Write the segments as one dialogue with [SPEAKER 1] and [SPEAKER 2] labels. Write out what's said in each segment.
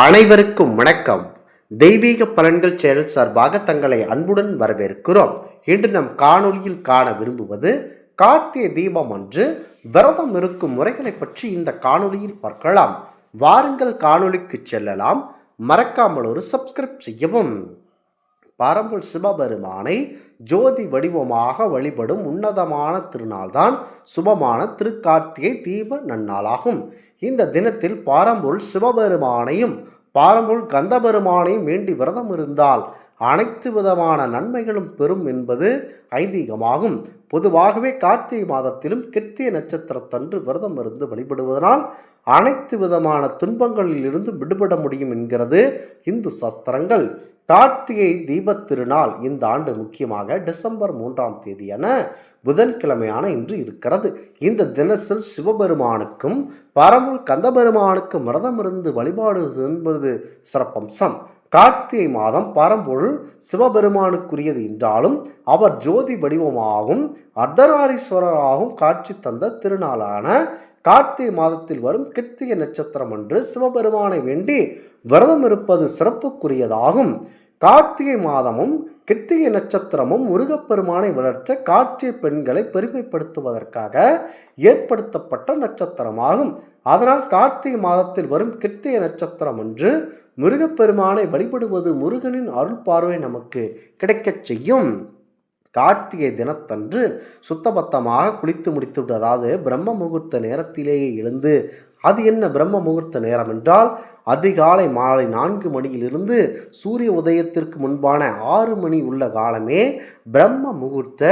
[SPEAKER 1] அனைவருக்கும் வணக்கம். தெய்வீக பலன்கள் சேனல் சார்பாக தங்களை அன்புடன் வரவேற்கிறோம். இன்று நம் காணொளியில் காண விரும்புவது கார்த்திகை தீபம் அன்று விரதம் இருக்கும் முறைகளை பற்றி இந்த காணொளியில் பார்க்கலாம். வாருங்கள் காணொளிக்கு செல்லலாம். மறக்காமல் ஒரு சப்ஸ்கிரைப் செய்யவும். பரம்பல் சிவபெருமானை ஜோதி வடிவமாக வழிபடும் உன்னதமான திருநாள்தான் சுபமான திருக்கார்த்திகை தீப நன்னாளாகும். இந்த தினத்தில் பாரம்பொருள் சிவபெருமானையும் பாரம்பொருள் கந்தபெருமானையும் வேண்டி விரதம் இருந்தால் அனைத்து விதமான நன்மைகளும் பெறும் என்பது ஐதீகமாகும். பொதுவாகவே கார்த்திகை மாதத்திலும் கிருத்திய நட்சத்திரத்தன்று விரதம் இருந்து வழிபடுவதனால் அனைத்து விதமான துன்பங்களில் இருந்தும் விடுபட முடியும் என்கிறது இந்து சாஸ்திரங்கள். கார்த்திகை தீபத் திருநாள் இந்த ஆண்டு முக்கியமாக டிசம்பர் மூன்றாம் தேதியான புதன்கிழமையான இன்று இருக்கிறது. இந்த தினத்தில் சிவபெருமானுக்கும் பரமுள் கந்தபெருமானுக்கும் விரதம் இருந்து வழிபாடு என்பது சிறப்பம்சம். கார்த்திகை மாதம் பரம்பொருள் சிவபெருமானுக்குரியது என்றாலும் அவர் ஜோதி வடிவமாகவும் அர்த்தநாரீஸ்வரராகவும் காட்சி தந்த திருநாளான கார்த்திகை மாதத்தில் வரும் கிருத்திகை நட்சத்திரம் அன்று சிவபெருமானை வேண்டி விரதம் இருப்பது சிறப்புக்குரியதாகும். கார்த்திகை மாதமும் கிருத்திகை நட்சத்திரமும் முருகப்பெருமானை வளர்த்த கார்த்திகை பெண்களை பெருமைப்படுத்துவதற்காக ஏற்படுத்தப்பட்ட நட்சத்திரமாகும். அதனால் கார்த்திகை மாதத்தில் வரும் கிருத்திகை நட்சத்திரம் அன்று முருகப்பெருமானை வழிபடுவது முருகனின் அருள் பார்வை நமக்கு கிடைக்கச் செய்யும். கார்த்திகை தினத்தன்று சுத்தபத்தமாக குளித்து முடித்துவிட்டு அதாவது பிரம்ம முகூர்த்த நேரத்திலேயே எழுந்து அது என்ன பிரம்ம முகூர்த்த நேரம் என்றால் அதிகாலை மாலை நான்கு மணியிலிருந்து சூரிய உதயத்திற்கு முன்பான ஆறு மணி உள்ள காலமே பிரம்ம முகூர்த்த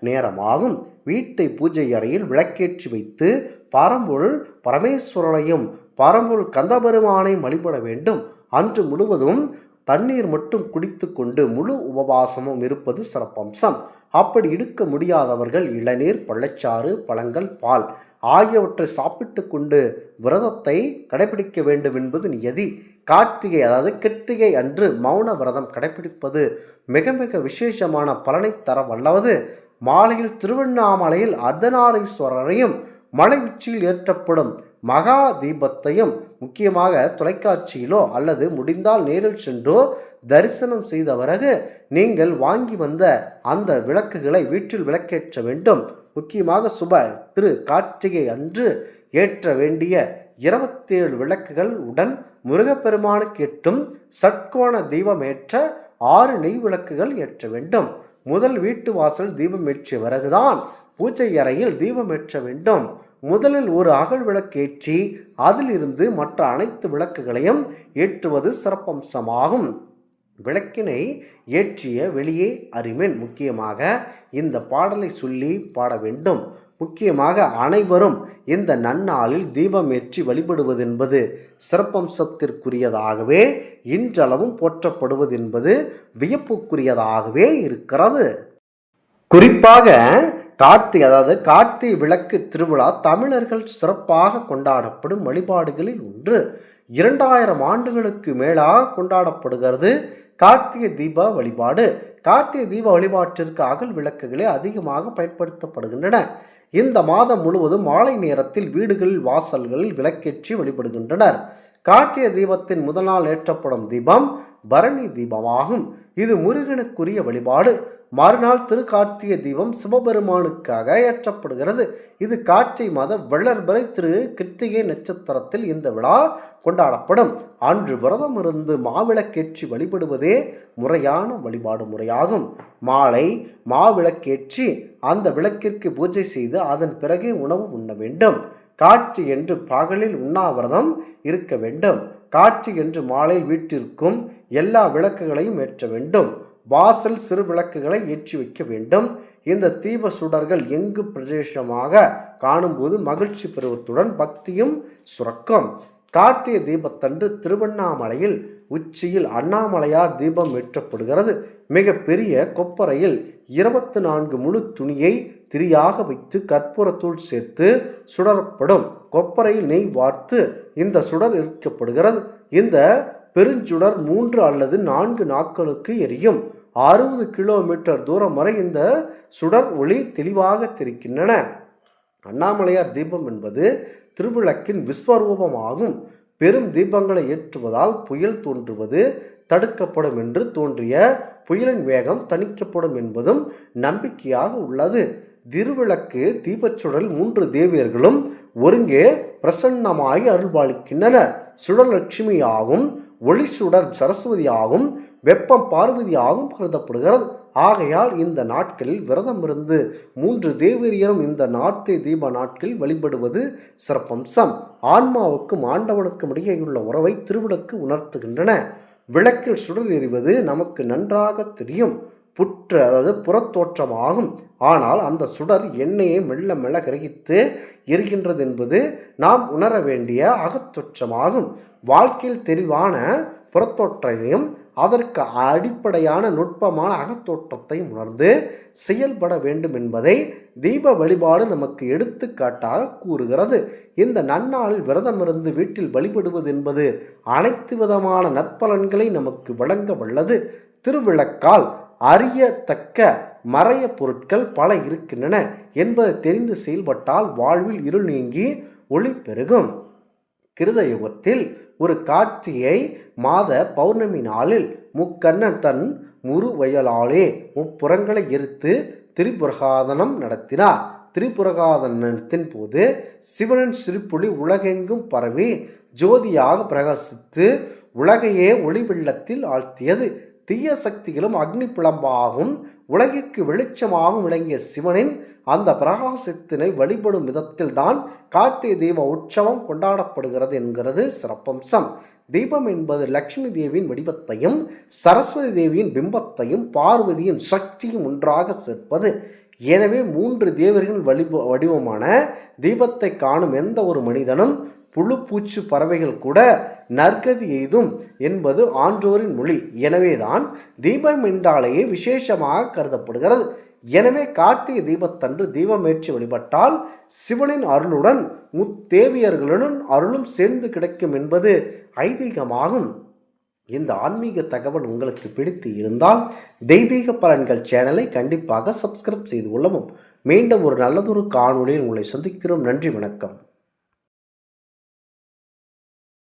[SPEAKER 1] நேரமாகும். வீட்டை பூஜை அறையில் விளக்கேற்றி வைத்து பரம்பொருள் பரமேஸ்வரனையும் பரம்பொருள் கந்தபெருமானையும் வழிபட வேண்டும். அன்று முழுவதும் தண்ணீர் மட்டும் குடித்து கொண்டு முழு உபவாசமும் இருப்பது சிறப்பம்சம். அப்படி இடுக்க முடியாதவர்கள் இளநீர் பழச்சாறு பழங்கள் பால் ஆகியவற்றை சாப்பிட்டு கொண்டு விரதத்தை கடைபிடிக்க வேண்டும் என்பது நியதி. கார்த்திகை அதாவது கிருத்திகை அன்று மௌன விரதம் கடைபிடிப்பது மிக மிக விசேஷமான பலனை தர வல்லவது. மாலையில் திருவண்ணாமலையில் அர்த்தநாரீஸ்வரரையும் மலை உச்சியில் ஏற்றப்படும் மகா தீபத்தையும் முக்கியமாக தொலைக்காட்சியிலோ அல்லது முடிந்தால் நேரில் சென்றோ தரிசனம் செய்த பிறகு நீங்கள் வாங்கி வந்த அந்த விளக்குகளை வீட்டில் விளக்கேற்ற வேண்டும். முக்கியமாக சுப திரு கார்த்திகை அன்று ஏற்ற வேண்டிய இருபத்தேழு விளக்குகள் உடன் முருகப்பெருமானுக்கு எட்டும் சட்கோண தீபம் ஏற்ற ஆறு நெய் விளக்குகள் ஏற்ற வேண்டும். முதல் வீட்டு வாசல் தீபம் ஏற்றிய பிறகுதான் பூஜை அறையில் தீபம் ஏற்ற வேண்டும். முதலில் ஒரு அகல் விளக்கு ஏற்றி அதிலிருந்து மற்ற அனைத்து விளக்குகளையும் ஏற்றுவது சிறப்பம்சமாகும். விளக்கினை ஏற்றிய வெளியே அறிமென் முக்கியமாக இந்த பாடலை சொல்லி பாட வேண்டும். முக்கியமாக அனைவரும் இந்த நன்னாளில் தீபம் ஏற்றி வழிபடுவது என்பது சிறப்பம்சத்திற்குரியதாகவே இன்றளவும் போற்றப்படுவது என்பது வியப்புக்குரியதாகவே இருக்கிறது. குறிப்பாக கார்த்திகை அதாவது கார்த்திகை விளக்கு திருவிழா தமிழர்கள் சிறப்பாக கொண்டாடப்படும் வழிபாடுகளில் ஒன்று. இரண்டாயிரம் ஆண்டுகளுக்கு மேலாக கொண்டாடப்படுகிறது கார்த்திகை தீப வழிபாடு. கார்த்திகை தீப வழிபாட்டிற்கு அகல் விளக்குகளே அதிகமாக பயன்படுத்தப்படுகின்றன. இந்த மாதம் முழுவதும் மாலை நேரத்தில் வீடுகளில் வாசல்களில் விளக்கேற்றி வழிபடுகின்றனர். கார்த்திகை தீபத்தின் முதல் நாள் ஏற்றப்படும் தீபம் பரணி தீபமாகும். இது முருகனுக்குரிய வழிபாடு. மறுநாள் திருக்கார்த்திகை தீபம் சிவபெருமானுக்காக ஏற்றப்படுகிறது. இது கார்த்திகை மாத வளர்பிறை திரு கிருத்திகை நட்சத்திரத்தில் இந்த விழா கொண்டாடப்படும். அன்று விரதம் இருந்து மாவிளக்கேற்றி வழிபடுவதே முறையான வழிபாடு முறையாகும். மாலை மாவிளக்கேற்றி அந்த விளக்கிற்கு பூஜை செய்து அதன் பிறகே உணவு உண்ண வேண்டும். காட்சி என்று பகலில் உண்ணாவிரதம் இருக்க வேண்டும். காட்சி என்று மாலையில் வீட்டிற்கும் எல்லா விளக்குகளையும் ஏற்ற வேண்டும். வாசல் சிறு விளக்குகளை ஏற்றி வைக்க வேண்டும். இந்த தீப சுடர்கள் எங்கு பிரதேசமாக காணும்போது மகிழ்ச்சி பெறுவதுடன் பக்தியும் சுரக்கம். கார்த்திகை தீபத்தன்று திருவண்ணாமலையில் உச்சியில் அண்ணாமலையார் தீபம் ஏற்றப்படுகிறது. மிக பெரிய கொப்பரையில் இருபத்தி நான்கு முழு துணியை திரியாக வைத்து கற்பூரத்தூள் சேர்த்து சுடரப்படும். கொப்பரையில் நெய் வார்த்து இந்த சுடர் இருக்கப்படுகிறது இந்த பெருஞ்சுடர் மூன்று அல்லது நான்கு நாட்களுக்கு எரியும். அறுபது கிலோமீட்டர் தூரம் வரை இந்த சுடர் ஒளி தெளிவாக தெரிக்கின்றன அண்ணாமலையார் தீபம் என்பது திருவிளக்கின் விஸ்வரூபமாகும். பெரும் தீபங்களை ஏற்றுவதால் புயல் தோன்றுவது தடுக்கப்படும் என்று தோன்றிய புயலின் வேகம் தணிக்கப்படும் என்பதும் நம்பிக்கையாக உள்ளது. திருவிளக்கு தீபச்சுடல் மூன்று தேவியர்களும் ஒருங்கே பிரசன்னமாகி அருள்பாலிக்கின்றனர். சுடலட்சுமியாகும் ஒளி சுடர் சரஸ்வதியாகும் வெப்பம் பார்வதியாகவும் கருதப்படுகிறது. ஆகையால் இந்த நாட்களில் விரதம் இருந்து மூன்று தேவியரும் இந்த நாட்டை தீப நாட்களில் வழிபடுவது சிறப்பம்சம். ஆன்மாவுக்கும் ஆண்டவனுக்கும் இடையேயுள்ள உறவை திருவிளக்கு உணர்த்துகின்றன. விளக்கில் சுடர் எறிவது நமக்கு நன்றாக தெரியும். புற்று அதாவது புறத்தோற்றமாகும். ஆனால் அந்த சுடர் எண்ணெயை மெல்ல மெல்ல கிரகித்து இருக்கின்றது என்பது நாம் உணர வேண்டிய அகத்தோற்றமாகும். வாழ்க்கையில் தெளிவான புறத்தோற்றையும் அதற்கு அடிப்படையான நுட்பமான அகத்தோற்றத்தையும் உணர்ந்து செயல்பட வேண்டும் என்பதை தீப வழிபாடு நமக்கு எடுத்துக்காட்டாக கூறுகிறது. இந்த நன்னாளில் விரதமிருந்து வீட்டில் வழிபடுவது என்பது அனைத்து விதமான நற்பலன்களை நமக்கு வழங்க வல்லது. திருவிளக்கால் அறியத்தக்க மறைய பொருட்கள் பல இருக்கின்றன என்பதை தெரிந்து செயல்பட்டால் வாழ்வில் இருள் நீங்கி ஒளி பெருகும். கிருத யுகத்தில் ஒரு காட்சியை மாத பௌர்ணமி நாளில் முக்கண்ணன் தன் முருவயலாலே முப்புறங்களை எரித்து திரிபுரகாதனம் நடத்தினார். திரிபுரகாதனத்தின் போது சிவனின் சிறுப்புளி உலகெங்கும் பரவி ஜோதியாக பிரகாசித்து உலகையே ஒளி வெள்ளத்தில் ஆழ்த்தியது. தீய சக்திகளும் அக்னி பிளம்பாகும். உலகிற்கு வெளிச்சமாகவும் விளங்கிய சிவனின் அந்த பிரகாசத்தினை வழிபடும் விதத்தில்தான் கார்த்திகை தீப உற்சவம் கொண்டாடப்படுகிறது என்கிறது சிறப்பம்சம். தீபம் என்பது லக்ஷ்மி தேவியின் வடிவத்தையும் சரஸ்வதி தேவியின் பிம்பத்தையும் பார்வதியின் சக்தியும் ஒன்றாக சேர்ப்பது. எனவே மூன்று தேவர்களின் வடிவ வடிவமான தீபத்தை காணும் எந்த ஒரு மனிதனும் புழு பூச்சு பறவைகள் கூட நற்கதி எய்தும் என்பது ஆன்றோரின் மொழி. எனவேதான் தீபம் என்றாலேயே விசேஷமாக கருதப்படுகிறது. எனவே கார்த்திகை தீபத்தன்று தீபமேற்றி வழிபட்டால் சிவனின் அருளுடன் முத்தேவியர்களுடன் அருளும் சேர்ந்து கிடைக்கும் என்பது ஐதீகமாகும். இந்த ஆன்மீக தகவல் உங்களுக்கு பிடித்து இருந்தால் தெய்வீக பலன்கள் சேனலை கண்டிப்பாக சப்ஸ்கிரைப் செய்து கொள்ளவும். மீண்டும் ஒரு நல்லதொரு காணொளியில் உங்களை சந்திக்கிறோம். நன்றி வணக்கம்.